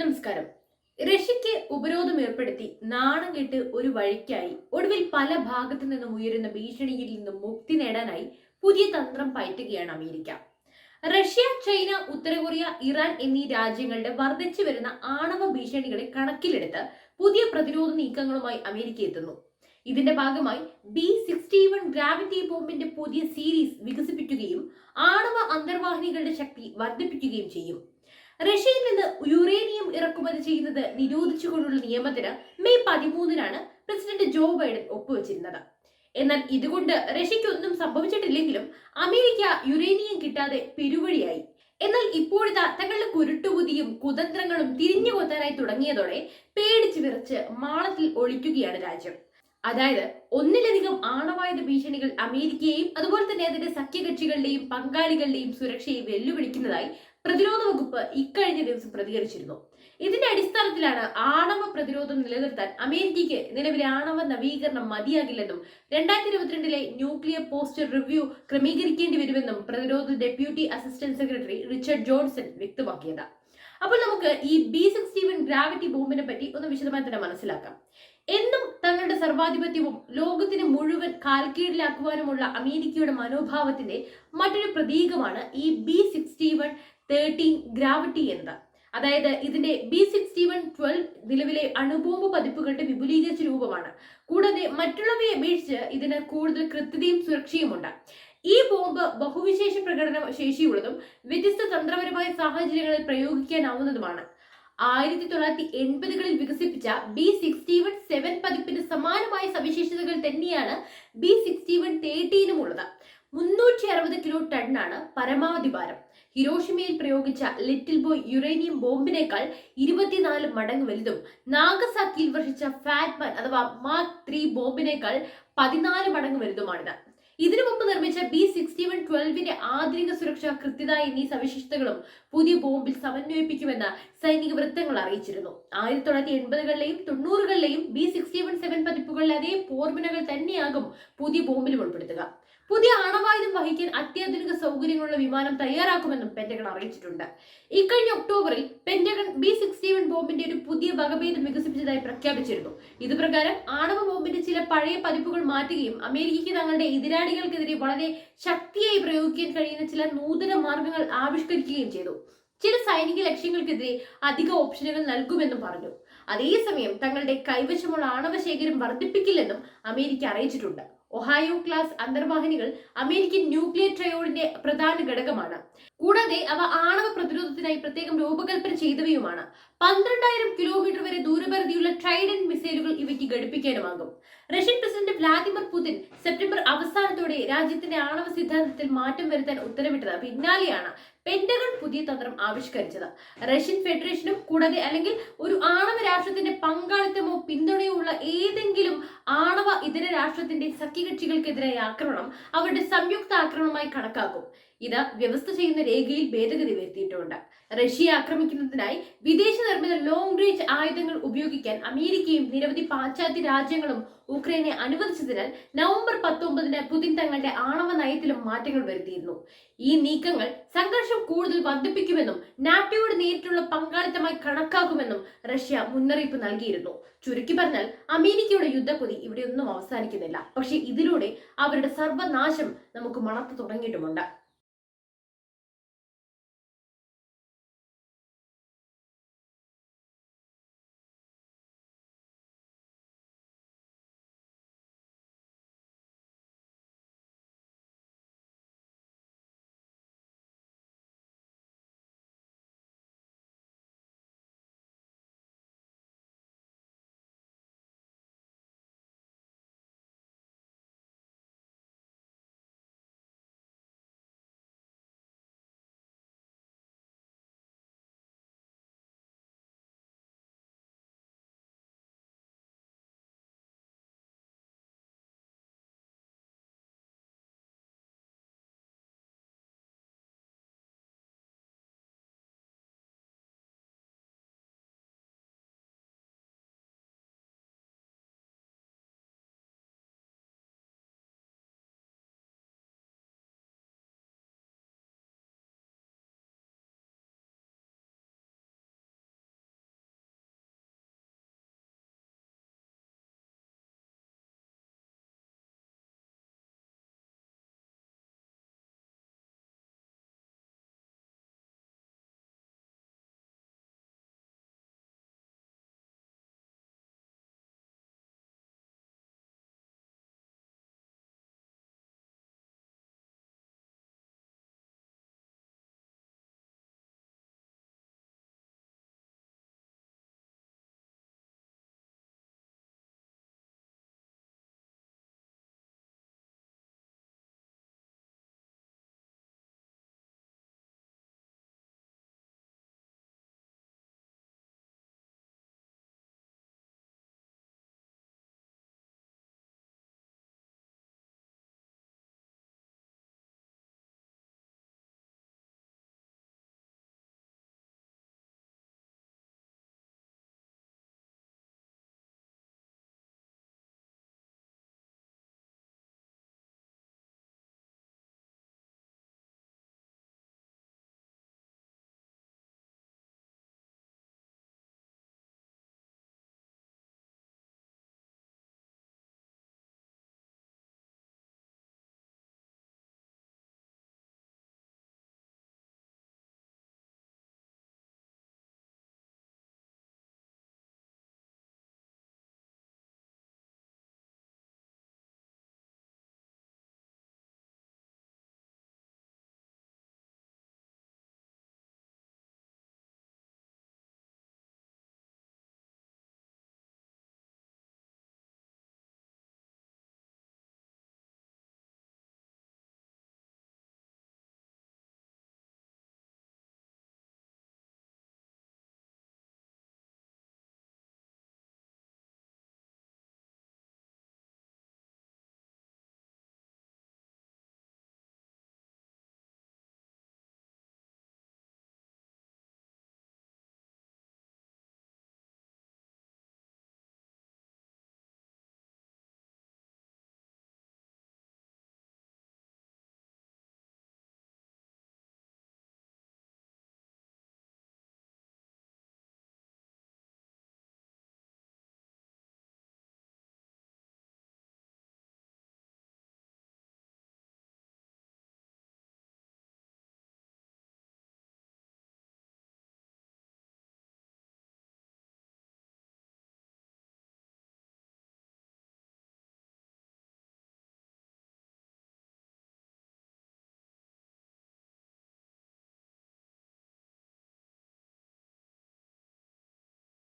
നമസ്കാരം. റഷ്യക്ക് ഉപരോധം ഏർപ്പെടുത്തി നാണം കെട്ട് ഒരു വഴിക്കായി ഒടുവിൽ പല ഭാഗത്തു നിന്നും ഉയരുന്ന ഭീഷണിയിൽ നിന്നും മുക്തി നേടാനായി പുതിയ തന്ത്രം പയറ്റുകയാണ് അമേരിക്ക. റഷ്യ ചൈന ഉത്തര കൊറിയ ഇറാൻ എന്നീ രാജ്യങ്ങളുടെ വർദ്ധിച്ചു വരുന്ന ആണവ ഭീഷണികളെ കണക്കിലെടുത്ത് പുതിയ പ്രതിരോധ നീക്കങ്ങളുമായി അമേരിക്ക എത്തുന്നു. ഇതിന്റെ ഭാഗമായി ബി സിക്സ്റ്റി വൺ ഗ്രാവിറ്റി ബോംബിന്റെ പുതിയ സീരീസ് വികസിപ്പിക്കുകയും ആണവ അന്തർവാഹിനികളുടെ ശക്തി വർദ്ധിപ്പിക്കുകയും ചെയ്യും. റഷ്യയിൽ നിന്ന് യുറേനിയം ഇറക്കുമതി ചെയ്യുന്നത് നിരോധിച്ചുകൊണ്ടുള്ള നിയമത്തിന് മെയ് പതിമൂന്നിനാണ് പ്രസിഡന്റ് ജോ ബൈഡൻ ഒപ്പുവെച്ചിരുന്നത്. എന്നാൽ ഇതുകൊണ്ട് റഷ്യക്കൊന്നും സംഭവിച്ചിട്ടില്ലെങ്കിലും അമേരിക്ക യുറേനിയം കിട്ടാതെ പെരുവഴിയായി. എന്നാൽ ഇപ്പോഴത്തെ തങ്ങളുടെ കുരുട്ടുകുതിയും കുതന്ത്രങ്ങളും തിരിഞ്ഞു കൊത്താനായി തുടങ്ങിയതോടെ പേടിച്ചു വിറച്ച് മാളത്തിൽ ഒളിക്കുകയാണ് രാജ്യം. അതായത് ഒന്നിലധികം ആണവായുധ ഭീഷണികൾ അമേരിക്കയെയും അതുപോലെ തന്നെ അതിന്റെ സഖ്യകക്ഷികളുടെയും പങ്കാളികളുടെയും സുരക്ഷയെ വെല്ലുവിളിക്കുന്നതായി പ്രതിരോധ വകുപ്പ് ഇക്കഴിഞ്ഞ ദിവസം പ്രതികരിച്ചിരുന്നു. ഇതിന്റെ അടിസ്ഥാനത്തിലാണ് ആണവ പ്രതിരോധം നിലനിർത്താൻ അമേരിക്കയ്ക്ക് നിലവിലെ ആണവ നവീകരണം മതിയാകില്ലെന്നും രണ്ടായിരത്തി ഇരുപത്തിരണ്ടിലെ ന്യൂക്ലിയർ പോസ്റ്റർ റിവ്യൂ ക്രമീകരിക്കേണ്ടി വരുമെന്നും പ്രതിരോധ deputy assistant secretary Richard Johnson വ്യക്തമാക്കിയത്. അപ്പോൾ നമുക്ക് ഈ ബി സിക്സ്റ്റി വൺ ഗ്രാവിറ്റി ബോംബിനെ പറ്റി ഒന്ന് വിശദമായി തന്നെ മനസ്സിലാക്കാം. എന്നും തങ്ങളുടെ സർവാധിപത്യവും ലോകത്തിന് മുഴുവൻ കാൽക്കീഴിലാക്കുവാനുമുള്ള അമേരിക്കയുടെ മനോഭാവത്തിന്റെ മറ്റൊരു പ്രതീകമാണ് ഈ B sixty one thirteen gravity എന്നത് അതായത് ഇതിന്റെ ബി സിക്സ്റ്റി വൺ ട്വൽവ് നിലവിലെ അണുബോംബ് പതിപ്പുകളുടെ വിപുലീകരിച്ച രൂപമാണ്. കൂടാതെ മറ്റുള്ളവയെ അപേക്ഷിച്ച് ഇതിന് കൂടുതൽ കൃത്യതയും സുരക്ഷയുമുണ്ട് ഈ ബോംബ് ബഹുവിശേഷ പ്രകടന ശേഷിയുള്ളതും വ്യത്യസ്ത തന്ത്രപരമായ സാഹചര്യങ്ങളിൽ പ്രയോഗിക്കാനാവുന്നതുമാണ്. ആയിരത്തി തൊള്ളായിരത്തി എൺപതുകളിൽ വികസിപ്പിച്ച ബി സിക്സ്റ്റി വൺ സെവൻ പതിപ്പിന് സമാനമായ സവിശേഷതകൾ തന്നെയാണ് ബി സിക്സ്റ്റി വൺ തേർട്ടീനും ഉള്ളത് മുന്നൂറ്റി അറുപത് കിലോ ടണ്ണാണ് പരമാവധി ഭാരം. ഹിരോഷിമയിൽ പ്രയോഗിച്ച ലിറ്റിൽ ബോയ് യുറേനിയം ബോംബിനേക്കാൾ ഇരുപത്തിനാല് മടങ്ങ് വലുതും. നാഗസാക്കിയിൽ വർഷിച്ച ഫാറ്റ്മാൻ അഥവാ മാർക്ക് ത്രീ ബോംബിനേക്കാൾ പതിനാല് മടങ്ങ് വലുതുമാണിത്. ഇതിനു മുമ്പ് നിർമ്മിച്ച ബി സിക്സ്റ്റി വൺ ട്വൽവിന്റെ ആധുനിക സുരക്ഷ കൃത്യത എന്നീ സവിശേഷതകളും പുതിയ ബോംബിൽ സമന്വയിപ്പിക്കുമെന്ന് സൈനിക വൃത്തങ്ങൾ അറിയിച്ചിരുന്നു. ആയിരത്തി തൊള്ളായിരത്തി എൺപതുകളിലെയും തൊണ്ണൂറുകളിലെയും ബി സിക്സ്റ്റി വൺ സെവൻ പതിപ്പുകളിലെ അതേ പോർമിനകൾ തന്നെയാകും പുതിയ ബോംബിലും ഉൾപ്പെടുത്തുക. പുതിയ ആണവായുധം വഹിക്കാൻ അത്യാധുനിക സൗകര്യങ്ങളുള്ള വിമാനം തയ്യാറാക്കുമെന്നും പെന്റഗൺ അറിയിച്ചിട്ടുണ്ട്. ഇക്കഴിഞ്ഞ ഒക്ടോബറിൽ പെന്റഗൺ ബി സിക്സ്റ്റി വൺ ബോംബിന്റെ ഒരു പുതിയ വകഭേദം വികസിപ്പിച്ചതായി പ്രഖ്യാപിച്ചിരുന്നു. ഇതുപ്രകാരം ആണവ ബോംബിന്റെ ചില പഴയ പതിപ്പുകൾ മാറ്റുകയും അമേരിക്കയ്ക്ക് തങ്ങളുടെ എതിരാളികൾക്കെതിരെ വളരെ ശക്തിയായി പ്രയോഗിക്കാൻ കഴിയുന്ന ചില നൂതന മാർഗങ്ങൾ ആവിഷ്കരിക്കുകയും ചെയ്തു. ചില സൈനിക ലക്ഷ്യങ്ങൾക്കെതിരെ അധിക ഓപ്ഷനുകൾ നൽകുമെന്നും പറഞ്ഞു. അതേസമയം തങ്ങളുടെ കൈവശമുള്ള ആണവ ശേഖരം വർദ്ധിപ്പിക്കില്ലെന്നും അമേരിക്ക അറിയിച്ചിട്ടുണ്ട്. ഒഹായോ ക്ലാസ് അന്തർവാഹിനികൾ അമേരിക്കൻ ന്യൂക്ലിയർ ട്രയോഡിന്റെ പ്രധാന ഘടകമാണ്. കൂടാതെ അവ ആണവ പ്രതിരോധത്തിനായി പ്രത്യേകം രൂപകൽപ്പന ചെയ്തവയുമാണ്. പന്ത്രണ്ടായിരം കിലോമീറ്റർ വരെ ദൂരപരിധിയുള്ള ട്രൈഡൻ മിസൈലുകൾ ഇവയ്ക്ക് ഘടിപ്പിക്കാനുമാകും. Russian president Vladimir Putin September അവസാനത്തോടെ രാജ്യത്തിന്റെ ആണവ സിദ്ധാന്തത്തിൽ മാറ്റം വരുത്താൻ ഉത്തരവിട്ടത്. പിന്നാലെയാണ് പെന്റഗൺ പുതിയ തന്ത്രം ആവിഷ്കരിച്ചത്. റഷ്യൻ ഫെഡറേഷനും കൂടാതെ അല്ലെങ്കിൽ ഒരു ആണവ രാഷ്ട്രത്തിന്റെ പങ്കാളിത്തമോ പിന്തുണയോ ഉള്ള ഏതെങ്കിലും ആണവ ഇതര രാഷ്ട്രത്തിന്റെ സഖ്യകക്ഷികൾക്കെതിരായ ആക്രമണം അവരുടെ സംയുക്ത ആക്രമണമായി കണക്കാക്കും. ഇത് വ്യവസ്ഥ ചെയ്യുന്ന രേഖയിൽ ഭേദഗതി വരുത്തിയിട്ടുണ്ട്. റഷ്യയെ ആക്രമിക്കുന്നതിനായി വിദേശ നിർമ്മിത ലോങ് റേഞ്ച് ആയുധങ്ങൾ ഉപയോഗിക്കാൻ അമേരിക്കയും നിരവധി പാശ്ചാത്യ രാജ്യങ്ങളും ഉക്രൈനെ അനുവദിച്ചതിനാൽ നവംബർ പത്തൊമ്പതിന് പുതിൻ തങ്ങളുടെ ആണവ നയത്തിലും മാറ്റങ്ങൾ വരുത്തിയിരുന്നു. ഈ നീക്കങ്ങൾ സംഘർഷം കൂടുതൽ വർദ്ധിപ്പിക്കുമെന്നും നാറ്റോയോട് നേരിട്ടുള്ള പങ്കാളിത്തമായി കണക്കാക്കുമെന്നും റഷ്യ മുന്നറിയിപ്പ് നൽകിയിരുന്നു. ചുരുക്കി പറഞ്ഞാൽ അമേരിക്കയുടെ യുദ്ധപ്പൊതി ഇവിടെയൊന്നും അവസാനിക്കുന്നില്ല. പക്ഷേ ഇതിലൂടെ അവരുടെ സർവനാശം നമുക്ക് മണത്തു തുടങ്ങിയിട്ടുമുണ്ട്.